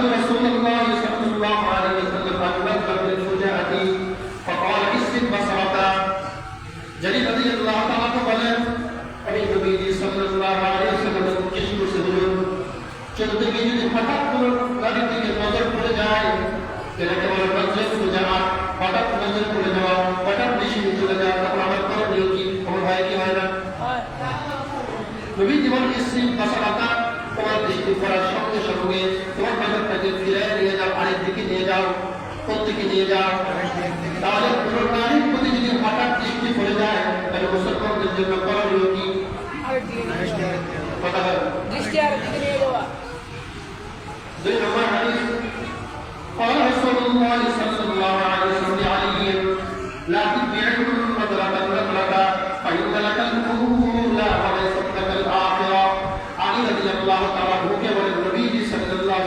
رسول الله صلى الله عليه وسلم أن نذهب للفجاءة فقال اسلم بصرك جرير رضي الله تعالى বলেন আমি নবীজি সাল্লাল্লাহু আলাইহি ওয়াসাল্লাম জিজ্ঞেস করছে হুজুর চলতে গিয়ে যদি হঠাৎ কোনো গাড়ির দিকে নজর পড়ে যায় এটাকে বলে নজর পূজা হঠাৎ নজর পড়ে যাওয়া হঠাৎ দৃষ্টি চলে যাওয়া তখন আমার করণীয় কি আমার ভাই কি হয় না নবী জীবন ইসলিম বাসাবাতা তোমার দৃষ্টি করার সঙ্গে সঙ্গে তোমার নজরটাকে ফিরে নিয়ে যাও আরেক দিকে নিয়ে যাও প্রত্যেকে নিয়ে যাও তাহলে কোনো নারীর প্রতি যদি হঠাৎ দৃষ্টি পড়ে যায় তাহলে মুসলমানদের জন্য করণীয় কি কথা বলেন দৃষ্টি আর দিকে নিয়ে যাওয়া দুই নম্বর হাদিস قال رسول الله صلى الله عليه وسلم لعلي لا تتبعن نظرة نظرة فإن لك الأولى وليست لك الآخرة علي رضي الله تعالى عنه বলেন নবী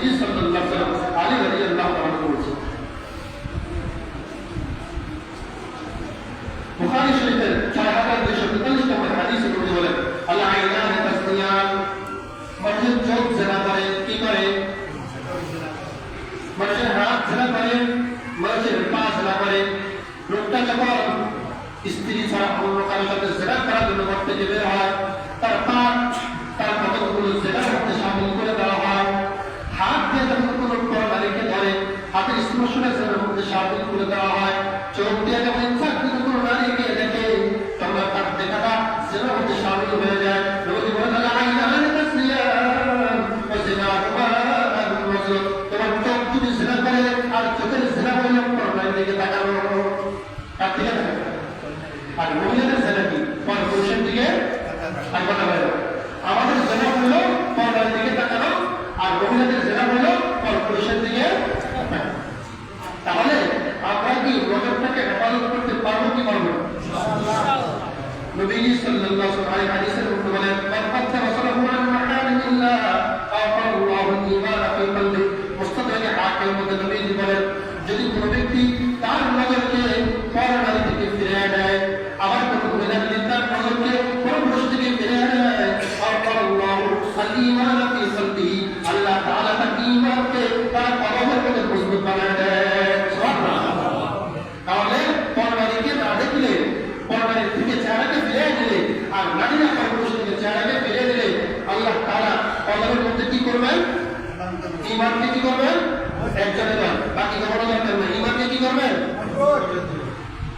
নবীজি সাল্লাল্লাহু আলাইহি ওয়াসাল্লাম আলী রাদিয়াল্লাহু তাআলা বলছেন বুখারী শরীফের 4243 নম্বর হাদিসে উনি বলেন আল্লাহ আইনান তাসনিয়ান মানুষের চোখ জেনা করে কি করে মানুষের হাত জেনা করে মানুষের পা জেনা করে লোকটা যখন স্ত্রী ছাড়া অন্য কারোর সাথে জেনা করার জন্য ঘর থেকে বের হয় তার পা তার কতগুলো জেনার মধ্যে সামিল করে দেওয়া হয় হাত দিয়ে যখন কোনো নারীকে ধরে হাতের মধ্যে সামিল করে দেওয়া হয় চোখ দিয়ে যখন ইচ্ছা কিন্তু কোনো নারীকে দেখে তখন তার দেখাটা জেনার মধ্যে সামিল হয়ে যায় আর চোখের পরনার দিকে তাকানো তাকানো আর মহিলাদের জিনা কি পর পুরুষের দিকে কথা আমাদের জেনা হলো দিকে তাকানো আর মহিলাদের জেনা হলো পর পুরুষের দিকে তাকানো তাহলে আমরা কি নজরটাকে হেফাজত করতে পারব কি পারব না? নবীজি সাল্লাল্লাহু আলাইহি ফিরিয়ে ফিরিয়ে তাহলে পরনারীকে না দেখলে পরনারীর থেকে চেহারাকে ফিরে দিলে আর নারীরা পরপুরুষ থেকে চেহারাকে ফিরে দিলে আল্লাহ তারা কলমের মধ্যে কি করবেন ইমানকে কি করবেন একজনের নয় বাকি কখনো দরকার নেই ইমানকে কি করবেন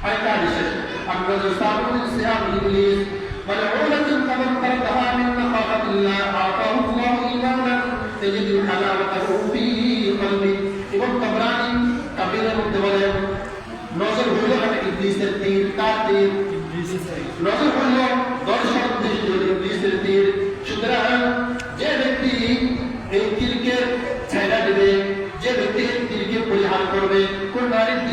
আরেকটা বিশেষ আমরা যে সাবুন সিয়াম ইবলিস ملعونة فمن تركها من مخافة الله أعطاه الله إيمانا تجد حلاوته في قلبه এবং তবরানি কাবিরের মধ্যে বলেন নজর হলো একটা ইবলিসের তীর কার তীর নজর হলো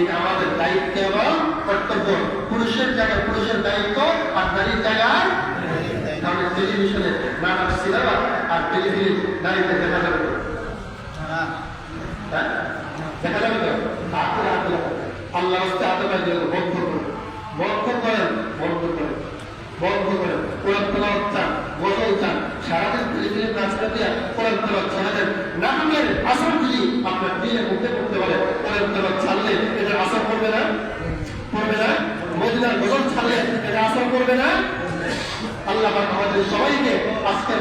এটা আমাদের দায়িত্ব এবং কর্তব্য। পুরুষের জায়গায় পুরুষের দায়িত্ব আর নারীর জায়গায় কারণ টেলিভিশনে নাটক সিনেমা আর টেলিভিশন নারীদের দেখা যাবে। হ্যাঁ? দেখা যাবে তো? আল্লাহ হাতে পাই পড়বে না? পড়বে না? মদিনার ছাড়লে এটা করবে না? আল্লাহ আমাদের সবাইকে আজকে